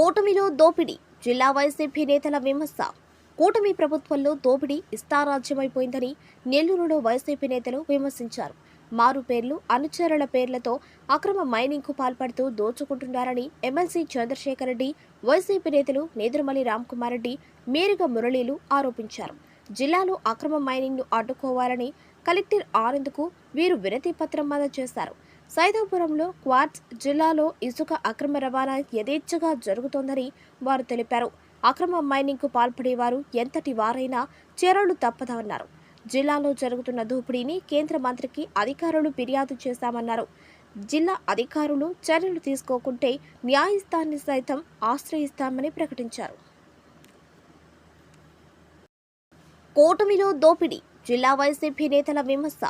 కూటమిలో దోపిడీ. జిల్లా వైసీపీ నేతల విమర్శ. కూటమి ప్రభుత్వంలో దోపిడీ ఇస్తారాజ్యమైపోయిందని నెల్లూరులో వైసీపీ నేతలు విమర్శించారు. మారు పేర్లు అనుచరుల పేర్లతో అక్రమ మైనింగ్కు పాల్పడుతూ దోచుకుంటున్నారని ఎమ్మెల్సీ చంద్రశేఖర్ రెడ్డి వైసీపీ నేతలు నేదురుమల్లి రామ్కుమార్ రెడ్డి మేరుగ మురళీలు ఆరోపించారు. జిల్లాలో అక్రమ మైనింగ్ను అడ్డుకోవాలని కలెక్టర్ ఆనంద్కు వీరు వినతి పత్రం అందజేశారు. సైదాపురంలో క్వార్ట్స్ జిల్లాలో ఇసుక అక్రమ రవాణా యథేచ్ఛగా జరుగుతోందని వారు తెలిపారు. అక్రమ మైనింగ్కు పాల్పడేవారు ఎంతటి వారైనా చర్యలు తప్పదన్నారు. జిల్లాలో జరుగుతున్న దోపిడీని కేంద్ర మంత్రికి అధికారులు ఫిర్యాదు చేశామన్నారు. జిల్లా అధికారులు చర్యలు తీసుకోకుంటే న్యాయస్థాన్ని సైతం ఆశ్రయిస్తామని ప్రకటించారు. కూటమిలో దోపిడీ జిల్లా వైసీపీ నేతల విమర్శ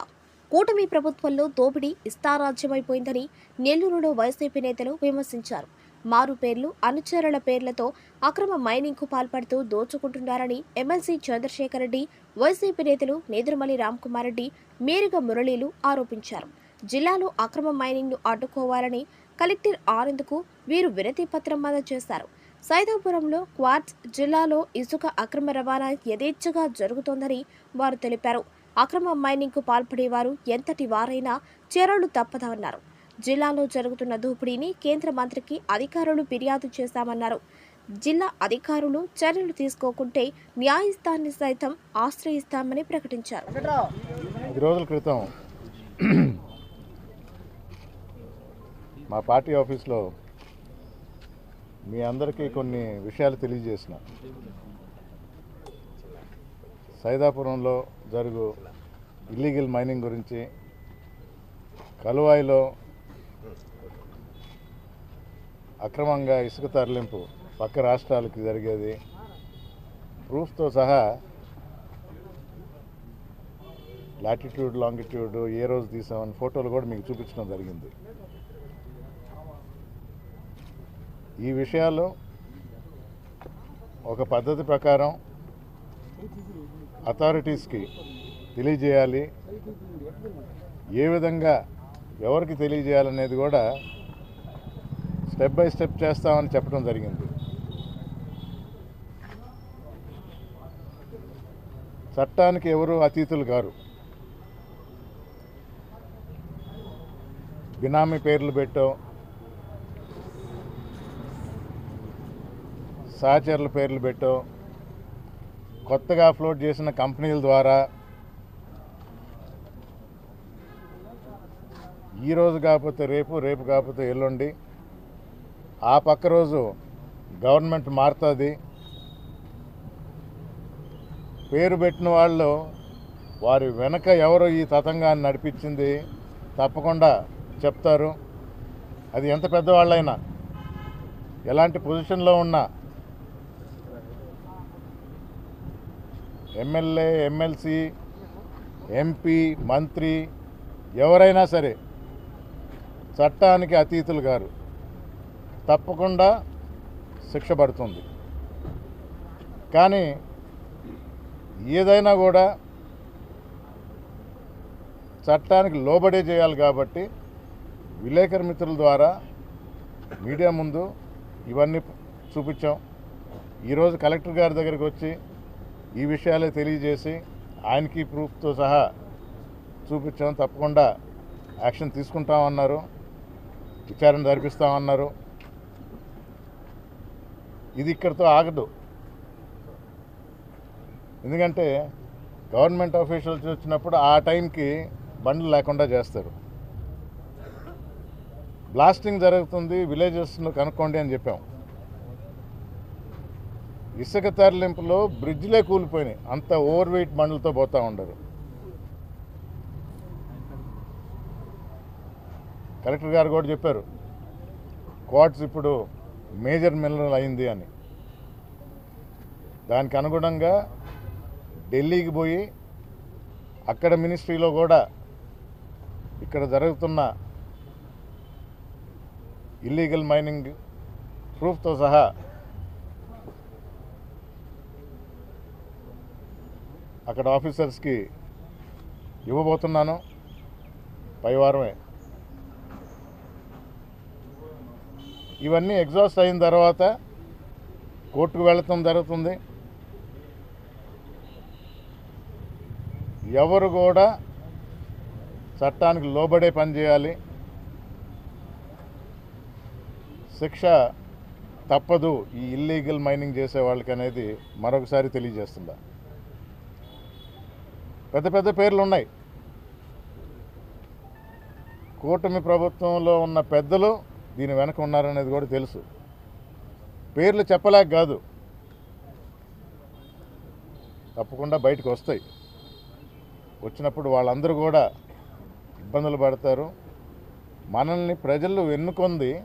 కూటమి ప్రభుత్వంలో దోపిడీ ఇస్తారాజ్యమైపోయిందని నెల్లూరులో వైసీపీ నేతలు విమర్శించారు. మారు పేర్లు అనుచరుల పేర్లతో అక్రమ మైనింగ్కు పాల్పడుతూ దోచుకుంటున్నారని ఎమ్మెల్సీ చంద్రశేఖర్ రెడ్డి వైసీపీ నేతలు నేదురుమల్లి రామ్కుమార్ రెడ్డి మేరుగ మురళీలు ఆరోపించారు. జిల్లాలో అక్రమ మైనింగ్ను అడ్డుకోవాలని కలెక్టర్ ఆనంద్కు వీరు వినతి పత్రం అందజేశారు. సైదాపురంలో క్వార్ట్స్ జిల్లాలో ఇసుక అక్రమ రవాణా యథేచ్ఛగా జరుగుతోందని వారు తెలిపారు. అక్రమ మైనింగ్కు పాల్పడేవారు ఎంతటి వారైనా చర్యలు తప్పదన్నారు. జిల్లాలో జరుగుతున్న దోపిడీని కేంద్ర మంత్రికి అధికారులు ఫిర్యాదు చేశామన్నారు. జిల్లా అధికారులు చర్యలు తీసుకోకుంటే న్యాయస్థాన్ని సైతం ఆశ్రయిస్తామని ప్రకటించారు. రోజుల క్రితం మా పార్టీ ఆఫీస్లో మీ అందరికీ కొన్ని విషయాలు తెలియజేసిన. సైదాపురంలో జరుగు ఇల్లీగల్ మైనింగ్ గురించి కలువాయిలో అక్రమంగా ఇసుక తరలింపు పక్క రాష్ట్రాలకి జరిగేది. ప్రూఫ్తో సహా లాటిట్యూడ్ లాంగిట్యూడ్ ఏ రోజు తీసామని ఫోటోలు కూడా మీకు చూపించడం జరిగింది. ఈ విషయాలు ఒక పద్ధతి ప్రకారం అథారిటీస్కి తెలియజేయాలి. ఏ విధంగా ఎవరికి తెలియజేయాలనేది కూడా స్టెప్ బై స్టెప్ చేస్తామని చెప్పడం జరిగింది. చట్టానికి ఎవరు అతీతులు గారు? బినామీ పేర్లు పెట్టో. సహచరుల పేర్లు పెట్టో. కొత్తగా ఫ్లోట్ చేసిన కంపెనీల ద్వారా ఈ రోజు కాకపోతే రేపు రేపు కాకపోతే ఎల్లుండి. ఆ పక్క రోజు గవర్నమెంట్ మారుతుంది. పేరు పెట్టిన వాళ్ళు వారి వెనక ఎవరు ఈ తతంగాన్ని నడిపించింది తప్పకుండా చెప్తారు. అది ఎంత పెద్దవాళ్ళైనా ఎలాంటి పొజిషన్లో ఉన్నా ఎమ్మెల్యే ఎమ్మెల్సీ ఎంపీ మంత్రి ఎవరైనా సరే చట్టానికి అతీతులు గారు తప్పకుండా శిక్ష పడుతుంది. కానీ ఏదైనా కూడా చట్టానికి లోబడే చేయాలి కాబట్టి విలేకరు మిత్రుల ద్వారా మీడియా ముందు ఇవన్నీ చూపించాం. ఈరోజు కలెక్టర్ గారి దగ్గరికి వచ్చి ఈ విషయాలే తెలియజేసి ఆయనకి ప్రూఫ్తో సహా చూపించడం తప్పకుండా యాక్షన్ తీసుకుంటామన్నారు. విచారణ జరిపిస్తామన్నారు. ఇది ఇక్కడితో ఆగదు. ఎందుకంటే గవర్నమెంట్ ఆఫీషియల్స్ వచ్చినప్పుడు ఆ టైంకి బండ్లు లేకుండా చేస్తారు. బ్లాస్టింగ్ జరుగుతుంది విలేజెస్ను కనుక్కోండి అని చెప్పాం ఇసుక తరలింపులో బ్రిడ్జ్లే కూలిపోయినాయి. అంత ఓవర్ వెయిట్ బండ్లతో పోతూ ఉండరు. కలెక్టర్ గారు కూడా చెప్పారు క్వార్ట్స్ ఇప్పుడు మేజర్ మినరల్ అయింది అని. దానికి అనుగుణంగా ఢిల్లీకి పోయి అక్కడ మినిస్ట్రీలో కూడా ఇక్కడ జరుగుతున్న ఇల్లీగల్ మైనింగ్ ప్రూఫ్తో సహా అక్కడ ఆఫీసర్స్కి ఇవ్వబోతున్నాను. పై వారమే. ఇవన్నీ ఎగ్జాస్ట్ అయిన తర్వాత కోర్టుకు వెళ్ళటం జరుగుతుంది. ఎవరు కూడా చట్టానికి లోబడే పని చేయాలి. శిక్ష తప్పదు ఈ ఇల్లీగల్ మైనింగ్ చేసే వాళ్ళకి అనేది మరొకసారి తెలియజేస్తుందా పెద్ద పెద్ద పేర్లు ఉన్నాయి. కూటమి ప్రభుత్వంలో ఉన్న పెద్దలు దీని వెనక ఉన్నారనేది కూడా తెలుసు. పేర్లు చెప్పలేక కాదు. తప్పకుండా బయటకు వస్తాయి. వచ్చినప్పుడు వాళ్ళందరూ కూడా ఇబ్బందులు పడతారు. మనల్ని ప్రజలు ఎన్నుకొంది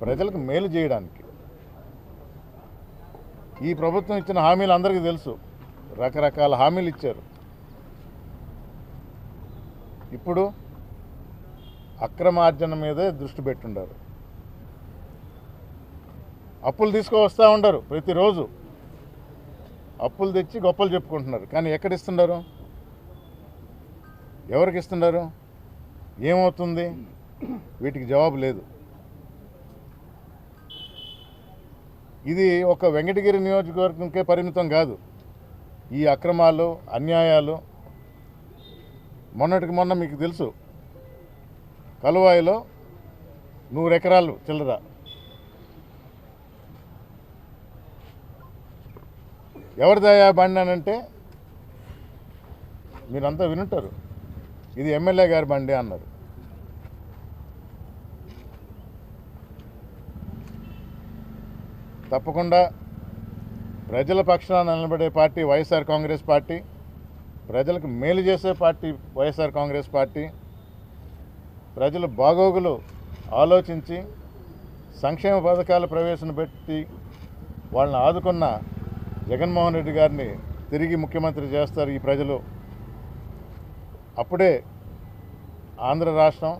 ప్రజలకు మేలు చేయడానికి. ఈ ప్రభుత్వం ఇచ్చిన హామీలు అందరికీ తెలుసు. రకరకాల హామీలు ఇచ్చారు. ఇప్పుడు అక్రమార్జన మీదే దృష్టి పెట్టుండారు. అప్పులు తీసుకువస్తూ ఉండరు ప్రతిరోజు. అప్పులు తెచ్చి గొప్పలు చెప్పుకుంటున్నారు. కానీ ఎక్కడ ఇస్తున్నారు ఎవరికి ఇస్తున్నారు ఏమవుతుంది? వీటికి జవాబు లేదు. ఇది ఒక వెంకటగిరి నియోజకవర్గంకే పరిమితం కాదు. ఈ అక్రమాలు అన్యాయాలు మొన్నటికి మొన్న మీకు తెలుసు. కలువాయిలో నూరు ఎకరాలు చిల్లర. ఎవరిదయా బండి అని అంటే మీరంతా వినుంటారు. ఇది ఎమ్మెల్యే గారి బండి అన్నారు. తప్పకుండా ప్రజల పక్షాన నిలబడే పార్టీ వైఎస్ఆర్ కాంగ్రెస్ పార్టీ ప్రజలకు మేలు చేసే పార్టీ వైఎస్ఆర్ కాంగ్రెస్ పార్టీ ప్రజలు బాగోగులు ఆలోచించి సంక్షేమ పథకాలు ప్రవేశపెట్టి వాళ్ళని ఆదుకున్న జగన్మోహన్ రెడ్డి గారిని తిరిగి ముఖ్యమంత్రి చేస్తారు ఈ ప్రజలు. అప్పుడే ఆంధ్ర రాష్ట్రం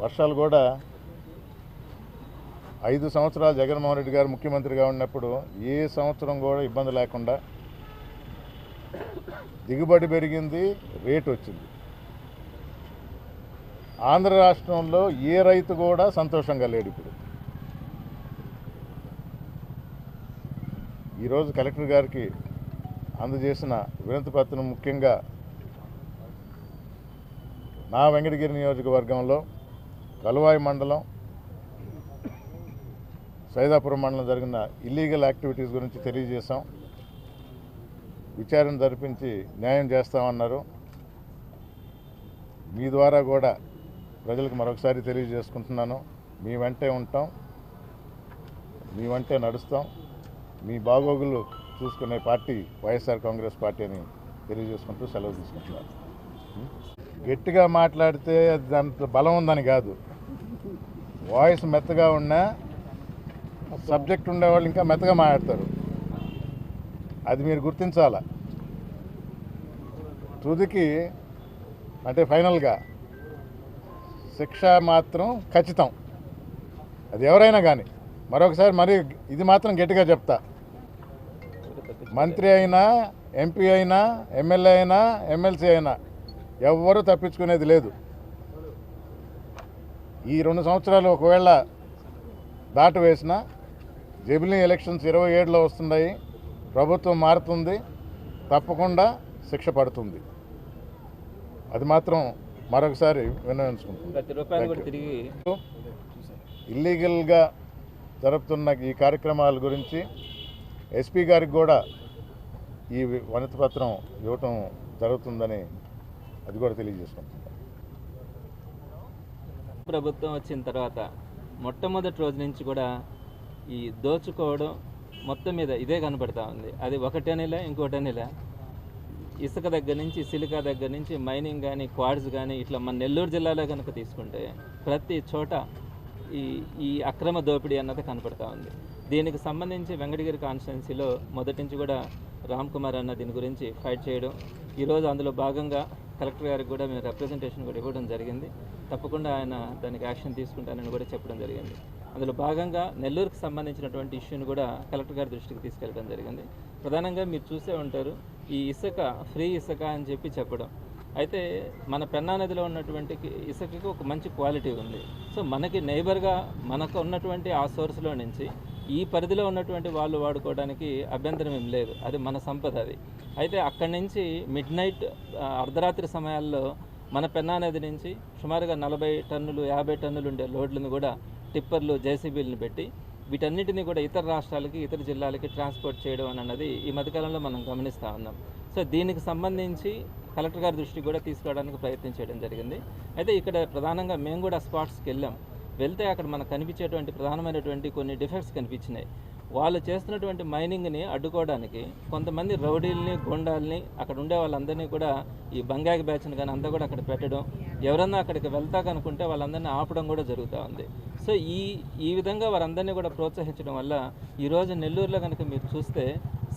వర్షాలు కూడా ఐదు సంవత్సరాలు జగన్మోహన్ రెడ్డి గారు ముఖ్యమంత్రిగా ఉన్నప్పుడు ఏ సంవత్సరం కూడా ఇబ్బంది లేకుండా దిగుబడి పెరిగింది రేటు వచ్చింది. ఆంధ్ర రాష్ట్రంలో ఏ రైతు కూడా సంతోషంగా లేడు ఇప్పుడు. ఈరోజు కలెక్టర్ గారికి అందజేసిన వినతి పత్రం ముఖ్యంగా నా వెంకటగిరి నియోజకవర్గంలో కలువాయి మండలం సైదాపురం మండలం జరిగిన ఇల్లీగల్ యాక్టివిటీస్ గురించి తెలియజేశాం. విచారణ జరిపించి న్యాయం చేస్తామన్నారు. మీ ద్వారా కూడా ప్రజలకు మరొకసారి తెలియజేసుకుంటున్నాను. మీ వెంటే ఉంటాం. మీ వెంటే నడుస్తాం. మీ బాగోగులు చూసుకునే పార్టీ వైఎస్ఆర్ కాంగ్రెస్ పార్టీ అని తెలియజేసుకుంటూ సెలవు తీసుకుంటున్నారు గట్టిగా మాట్లాడితే దాంట్లో బలం ఉందని కాదు. వాయిస్ మెత్తగా ఉన్నా సబ్జెక్ట్ ఉండేవాళ్ళు ఇంకా మెత్తగా మాట్లాడతారు. అది మీరు గుర్తించాల? తుదికి అంటే ఫైనల్గా శిక్ష మాత్రం ఖచ్చితం. అది ఎవరైనా కానీ మరొకసారి మరి ఇది మాత్రం గట్టిగా చెప్తా. మంత్రి అయినా ఎంపీ అయినా ఎమ్మెల్యే అయినా ఎమ్మెల్సీ అయినా ఎవ్వరూ తప్పించుకునేది లేదు. ఈ రెండు సంవత్సరాలు ఒకవేళ దాటు వేసిన జబిలీ ఎలక్షన్స్ ఇరవై ఏడులో వస్తున్నాయి. ప్రభుత్వం మారుతుంది. తప్పకుండా శిక్ష పడుతుంది. అది మాత్రం మరొకసారి. తిరిగి ఇల్లీగల్గా జరుపుతున్న ఈ కార్యక్రమాల గురించి ఎస్పీ గారికి కూడా ఈ వనతి పత్రం ఇవ్వటం జరుగుతుందని అది కూడా తెలియజేసుకుంటున్నాను. ప్రభుత్వం వచ్చిన తర్వాత మొట్టమొదటి రోజు నుంచి కూడా ఈ దోచుకోవడం మొత్తం మీద ఇదే కనపడతా ఉంది. అది ఒకటనిలా ఇంకోటనిలా? ఇసుక దగ్గర నుంచి సిలికా దగ్గర నుంచి మైనింగ్ కానీ క్వాడ్స్ కానీ ఇట్లా మన నెల్లూరు జిల్లాలో కనుక తీసుకుంటే ప్రతి చోట ఈ ఈ అక్రమ దోపిడీ అన్నది కనపడతా ఉంది. దీనికి సంబంధించి వెంకటగిరి కాన్స్టిట్యున్సీలో మొదటి నుంచి కూడా రామ్ కుమార్ అన్న దీని గురించి ఫైట్ చేయడం ఈరోజు అందులో భాగంగా కలెక్టర్ గారికి కూడా మేము రిప్రజెంటేషన్ కూడా ఇవ్వడం జరిగింది. తప్పకుండా ఆయన దానికి యాక్షన్ తీసుకుంటానని కూడా చెప్పడం జరిగింది. అందులో భాగంగా నెల్లూరుకు సంబంధించినటువంటి ఇష్యూని కూడా కలెక్టర్ గారి దృష్టికి తీసుకెళ్ళడం జరిగింది. ప్రధానంగా మీరు చూసే ఉంటారు ఈ ఇసుక ఫ్రీ ఇసుక అని చెప్పి చెప్పడం. అయితే మన పెన్నా నదిలో ఉన్నటువంటి ఇసుకకి ఒక మంచి క్వాలిటీ ఉంది. సో మనకి నైబర్గా మనకు ఉన్నటువంటి ఆ సోర్స్లో నుంచి ఈ పరిధిలో ఉన్నటువంటి వాళ్ళు వాడుకోవడానికి అభ్యంతరం ఏం లేదు. అది మన సంపద అది. అయితే అక్కడి నుంచి మిడ్ నైట్ అర్ధరాత్రి సమయాల్లో మన పెన్నా నది నుంచి సుమారుగా నలభై టన్నులు యాభై టన్నులు ఉండే లోడ్లను కూడా టిప్పర్లు జేసీబీలను పెట్టి వీటన్నిటిని కూడా ఇతర రాష్ట్రాలకి ఇతర జిల్లాలకి ట్రాన్స్పోర్ట్ చేయడం అని అన్నది ఈ మధ్యకాలంలో మనం గమనిస్తూ ఉన్నాం. సో దీనికి సంబంధించి కలెక్టర్ గారి దృష్టికి కూడా తీసుకురావడానికి ప్రయత్నం చేయడం జరిగింది. అయితే ఇక్కడ ప్రధానంగా మేము కూడా స్పాట్స్కి వెళ్ళాం. వెళ్తే అక్కడ మనకు కనిపించేటువంటి ప్రధానమైనటువంటి కొన్ని డిఫెక్ట్స్ కనిపించినాయి. వాళ్ళు చేస్తున్నటువంటి మైనింగ్ని అడ్డుకోవడానికి కొంతమంది రౌడీల్ని గుండాల్ని అక్కడ ఉండే వాళ్ళందరినీ కూడా ఈ బంగాగి బ్యాచ్ని కానీ అంతా కూడా అక్కడ పెట్టడం ఎవరన్నా అక్కడికి వెళ్తా కనుకుంటే వాళ్ళందరినీ ఆపడం కూడా జరుగుతూ ఉంది. సో ఈ ఈ విధంగా వారందరినీ కూడా ప్రోత్సహించడం వల్ల ఈరోజు నెల్లూరులో కనుక మీరు చూస్తే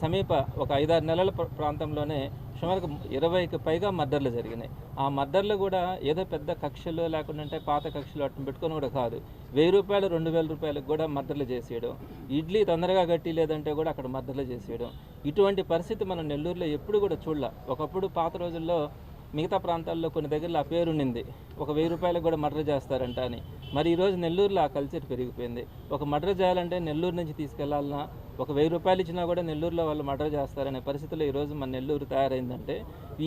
సమీప ఒక ఐదారు నెలల ప్రాంతంలోనే సుమారు ఇరవైకి పైగా మర్డర్లు జరిగినాయి. ఆ మర్డర్లు కూడా ఏదో పెద్ద కక్షలు లేకుండా పాత కక్షలు అట్టు పెట్టుకొని కూడా కాదు. వెయ్యి రూపాయలు రెండు వేల రూపాయలకు కూడా మర్డర్లు చేసేయడం. ఇడ్లీ తొందరగా గట్టి లేదంటే కూడా అక్కడ మర్డర్లు చేసేయడం. ఇటువంటి పరిస్థితి మనం నెల్లూరులో ఎప్పుడు కూడా చూడలే. ఒకప్పుడు పాత రోజుల్లో మిగతా ప్రాంతాల్లో కొన్ని దగ్గరలో ఆ పేరు ఉండింది. ఒక వెయ్యి రూపాయలకు కూడా మర్డర్ చేస్తారంట అని. మరి ఈరోజు నెల్లూరులో ఆ కల్చర్ పెరిగిపోయింది. ఒక మర్డర్ చేయాలంటే నెల్లూరు నుంచి తీసుకెళ్ళాలన్నా ఒక వెయ్యి రూపాయలు ఇచ్చినా కూడా నెల్లూరులో వాళ్ళు మర్డర్ చేస్తారనే పరిస్థితిలో ఈరోజు మన నెల్లూరు తయారైందంటే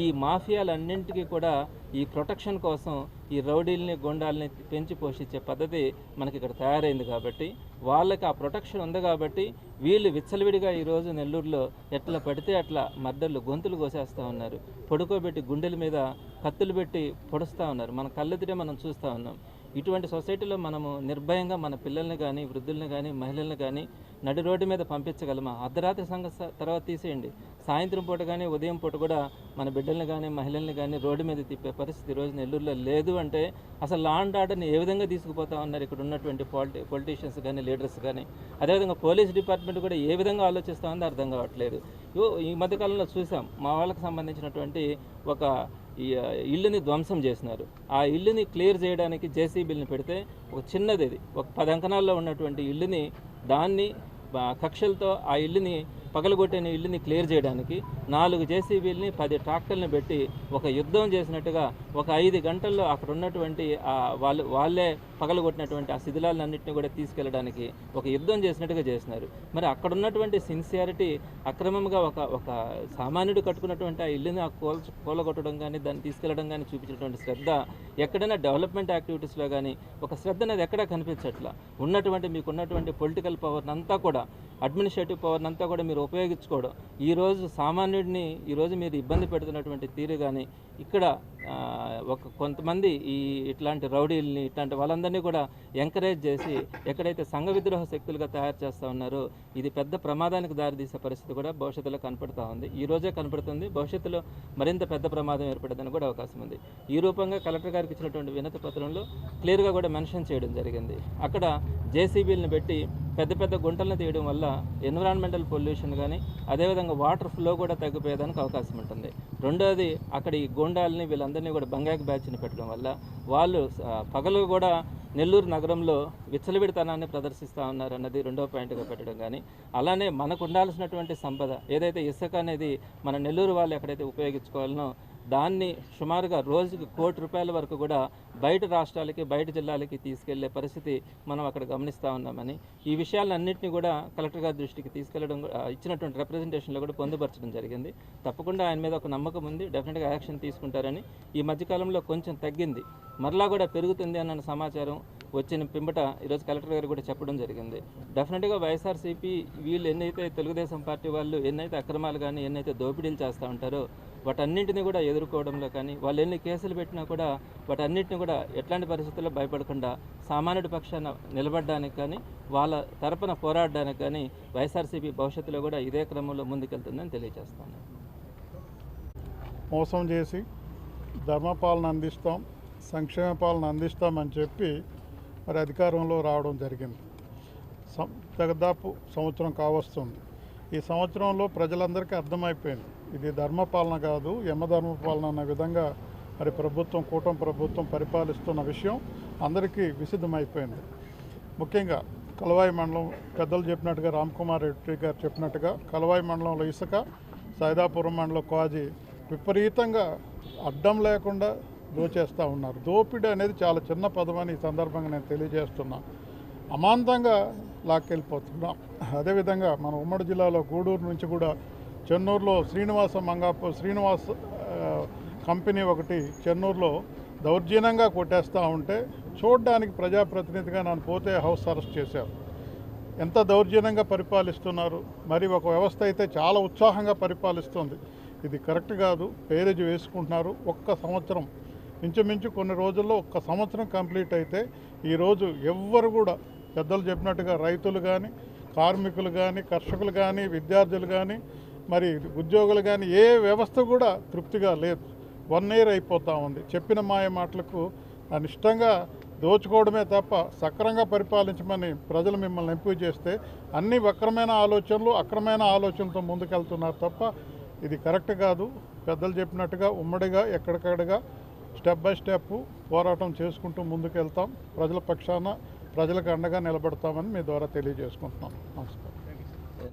ఈ మాఫియాలన్నింటికీ కూడా ఈ ప్రొటెక్షన్ కోసం ఈ రౌడీల్ని గుండాల్ని పెంచి పోషించే పద్ధతి మనకి ఇక్కడ తయారైంది కాబట్టి వాళ్ళకి ఆ ప్రొటెక్షన్ ఉంది కాబట్టి వీళ్ళు విచ్చలవిడిగా ఈరోజు నెల్లూరులో ఎట్లా పడితే అట్లా మర్డర్లు గొంతులు కోసేస్తూ ఉన్నారు. పడుకోబెట్టి గుండెల మీద కత్తులు పెట్టి పొడుస్తూ ఉన్నారు. మన కళ్ళెదుటే మనం చూస్తూ ఉన్నాం. ఇటువంటి సొసైటీలో మనము నిర్భయంగా మన పిల్లల్ని కానీ వృద్ధుల్ని కానీ మహిళల్ని కానీ నడి రోడ్డు మీద పంపించగలమా? అర్ధరాత్రి సంఘ తర్వాత తీసేయండి. సాయంత్రం పూట కానీ ఉదయం పూట కూడా మన బిడ్డల్ని కానీ మహిళల్ని కానీ రోడ్డు మీద తిప్పే పరిస్థితి ఈరోజు నెల్లూరులో లేదు అంటే అసలు లా అండ్ ఆర్డర్ని ఏ విధంగా తీసుకుపోతా ఉన్నారు ఇక్కడ ఉన్నటువంటి పాలిటి పొలిటీషియన్స్ కానీ లీడర్స్ కానీ? అదేవిధంగా పోలీస్ డిపార్ట్మెంట్ కూడా ఏ విధంగా ఆలోచిస్తూ ఉందో అర్థం కావట్లేదు. ఈ మధ్యకాలంలో చూసాం మా వాళ్ళకి సంబంధించినటువంటి ఒక ఈ ఇల్లుని ధ్వంసం చేసినారు. ఆ ఇల్లుని క్లియర్ చేయడానికి జేసీబీని పెడితే ఒక చిన్నది ఇది. ఒక పది అంకణాల్లో ఉన్నటువంటి ఇల్లుని దాన్ని కక్షలతో ఆ ఇల్లుని పగలగొట్టిన ఇల్లుని క్లియర్ చేయడానికి నాలుగు జేసీబీలని పది ట్రాక్టర్ని పెట్టి ఒక యుద్ధం చేసినట్టుగా ఒక ఐదు గంటల్లో అక్కడ ఉన్నటువంటి వాళ్ళు వాళ్ళే పగలగొట్టినటువంటి ఆ శిథిలాలన్నింటినీ కూడా తీసుకెళ్ళడానికి ఒక యుద్ధం చేసినట్టుగా చేసినారు మరి అక్కడ ఉన్నటువంటి సిన్సియారిటీ అక్రమంగా ఒక ఒక సామాన్యుడు కట్టుకున్నటువంటి ఆ ఇల్లుని ఆ కోల్ కూలగొట్టడం కానీ దాన్ని తీసుకెళ్ళడం కానీ చూపించినటువంటి శ్రద్ధ ఎక్కడైనా డెవలప్మెంట్ యాక్టివిటీస్లో కానీ ఒక శ్రద్ధ అనేది ఎక్కడా కనిపించట్లా? ఉన్నటువంటి మీకు ఉన్నటువంటి పొలిటికల్ పవర్ని అంతా కూడా అడ్మినిస్ట్రేటివ్ పవర్ని అంతా కూడా మీరు ఉపయోగించుకోవడం ఈరోజు సామాన్యుడిని ఈరోజు మీరు ఇబ్బంది పెడుతున్నటువంటి తీరు కానీ ఇక్కడ ఒక కొంతమంది ఈ ఇట్లాంటి రౌడీల్ని ఇట్లాంటి వాళ్ళందరినీ కూడా ఎంకరేజ్ చేసి ఎక్కడైతే సంఘ విద్రోహ శక్తులుగా తయారు చేస్తూ ఉన్నారో ఇది పెద్ద ప్రమాదానికి దారితీసే పరిస్థితి కూడా భవిష్యత్తులో కనపడుతూ ఉంది. ఈ రోజే కనపడుతుంది. భవిష్యత్తులో మరింత పెద్ద ప్రమాదం ఏర్పడేదని కూడా అవకాశం ఉంది. ఈ రూపంగా కలెక్టర్ గారికి ఇచ్చినటువంటి వినతి పత్రంలో క్లియర్గా కూడా మెన్షన్ చేయడం జరిగింది. అక్కడ జేసీబీలను పెట్టి పెద్ద పెద్ద గుంటలను తీయడం వల్ల ఎన్విరాన్మెంటల్ పొల్యూషన్ కానీ అదేవిధంగా వాటర్ ఫ్లో కూడా తగ్గిపోయేదానికి అవకాశం ఉంటుంది. రెండోది అక్కడ ఈ గోండాలని వీళ్ళందరినీ కూడా బంగాకి బ్యాచ్ని పెట్టడం వల్ల వాళ్ళు పగలు కూడా నెల్లూరు నగరంలో విచ్చలవిడితనాన్ని ప్రదర్శిస్తూ ఉన్నారు అన్నది రెండో పాయింట్గా పెట్టడం కానీ అలానే మనకు ఉండాల్సినటువంటి సంపద ఏదైతే ఇసుక అనేది మన నెల్లూరు వాళ్ళు ఎక్కడైతే ఉపయోగించుకోవాలనో దాన్ని సుమారుగా రోజుకి కోటి రూపాయల వరకు కూడా బయట రాష్ట్రాలకి బయట జిల్లాలకి తీసుకెళ్ళే పరిస్థితి మనం అక్కడ గమనిస్తూ ఉన్నామని ఈ విషయాలన్నింటినీ కూడా కలెక్టర్ గారి దృష్టికి తీసుకెళ్ళడం ఇచ్చినటువంటి రిప్రజెంటేషన్లో కూడా పొందుపరచడం జరిగింది. తప్పకుండా ఆయన మీద ఒక నమ్మకం ఉంది డెఫినెట్గా యాక్షన్ తీసుకుంటారని. ఈ మధ్యకాలంలో కొంచెం తగ్గింది మరలా కూడా పెరుగుతుంది అన్న సమాచారం వచ్చిన పిమ్మట ఈరోజు కలెక్టర్ గారు కూడా చెప్పడం జరిగింది. డెఫినెట్గా వైఎస్ఆర్సీపీ వీళ్ళు ఎన్నైతే తెలుగుదేశం పార్టీ వాళ్ళు ఎన్నైతే అక్రమాలు కానీ ఎన్నైతే దోపిడీలు చేస్తూ ఉంటారో వాటన్నింటినీ కూడా ఎదుర్కోవడంలో కానీ వాళ్ళు ఎన్ని కేసులు పెట్టినా కూడా వాటన్నిటిని కూడా ఎట్లాంటి పరిస్థితుల్లో భయపడకుండా సామాన్యుడి పక్షాన నిలబడడానికి కానీ వాళ్ళ తరపున పోరాడడానికి కానీ వైఎస్ఆర్సీపీ భవిష్యత్తులో కూడా ఇదే క్రమంలో ముందుకెళ్తుందని తెలియజేస్తాను మోసం చేసి ధర్మపాలన అందిస్తాం సంక్షేమ పాలన అందిస్తామని చెప్పి మరి అధికారంలో రావడం జరిగింది. దాదాపు సంవత్సరం కావస్తుంది. ఈ సంవత్సరంలో ప్రజలందరికీ అర్థమైపోయింది. ఇది ధర్మపాలన కాదు యమధర్మపాలన అన్న విధంగా మరి ప్రభుత్వం కూటమి ప్రభుత్వం పరిపాలిస్తున్న విషయం అందరికీ విసిద్ధమైపోయింది ముఖ్యంగా కలవాయి మండలం పెద్దలు చెప్పినట్టుగా రామ్కుమార్ రెడ్డి గారు చెప్పినట్టుగా కలవాయి మండలంలో ఇసుక సైదాపురం మండలం కాజీ విపరీతంగా అడ్డం లేకుండా దోచేస్తూ ఉన్నారు. దోపిడీ అనేది చాలా చిన్న పదమని ఈ సందర్భంగా నేను తెలియజేస్తున్నా. అమాంతంగా లాక్కెళ్ళిపోతున్నాం. అదేవిధంగా మన ఉమ్మడి జిల్లాలో గూడూరు నుంచి కూడా చెన్నూరులో శ్రీనివాస మంగాపూర్ శ్రీనివాస్ కంపెనీ ఒకటి చెన్నూరులో దౌర్జన్యంగా కొట్టేస్తూ ఉంటే చూడడానికి ప్రజాప్రతినిధిగా నన్ను పోతే హౌస్ అరెస్ట్ చేశారు. ఎంత దౌర్జన్యంగా పరిపాలిస్తున్నారు? మరి ఒక వ్యవస్థ అయితే చాలా ఉత్సాహంగా పరిపాలిస్తుంది. ఇది కరెక్ట్ కాదు పేరేజ్ వేసుకుంటున్నారు. ఒక్క సంవత్సరం ఇంచుమించు కొన్ని రోజుల్లో ఒక్క సంవత్సరం కంప్లీట్ అయితే ఈరోజు ఎవ్వరు కూడా పెద్దలు చెప్పినట్టుగా రైతులు కానీ కార్మికులు కానీ కర్షకులు కానీ విద్యార్థులు కానీ మరి ఉద్యోగులు కానీ ఏ వ్యవస్థ కూడా తృప్తిగా లేదు. వన్ ఇయర్ అయిపోతూ ఉంది. చెప్పిన మాయ మాటలకు అనిష్టంగా దోచుకోవడమే తప్ప సక్రంగా పరిపాలించమని ప్రజలు మిమ్మల్ని ఎంపిక చేస్తే అన్ని వక్రమైన ఆలోచనలు అక్రమైన ఆలోచనలతో ముందుకెళ్తున్నారు తప్ప ఇది కరెక్ట్ కాదు. పెద్దలు చెప్పినట్టుగా ఉమ్మడిగా ఎక్కడికక్కడగా స్టెప్ బై స్టెప్ పోరాటం చేసుకుంటూ ముందుకెళ్తాం. ప్రజల పక్షాన ప్రజలకు అండగా నిలబడతామని మీ ద్వారా తెలియజేసుకుంటున్నాం. నమస్కారం.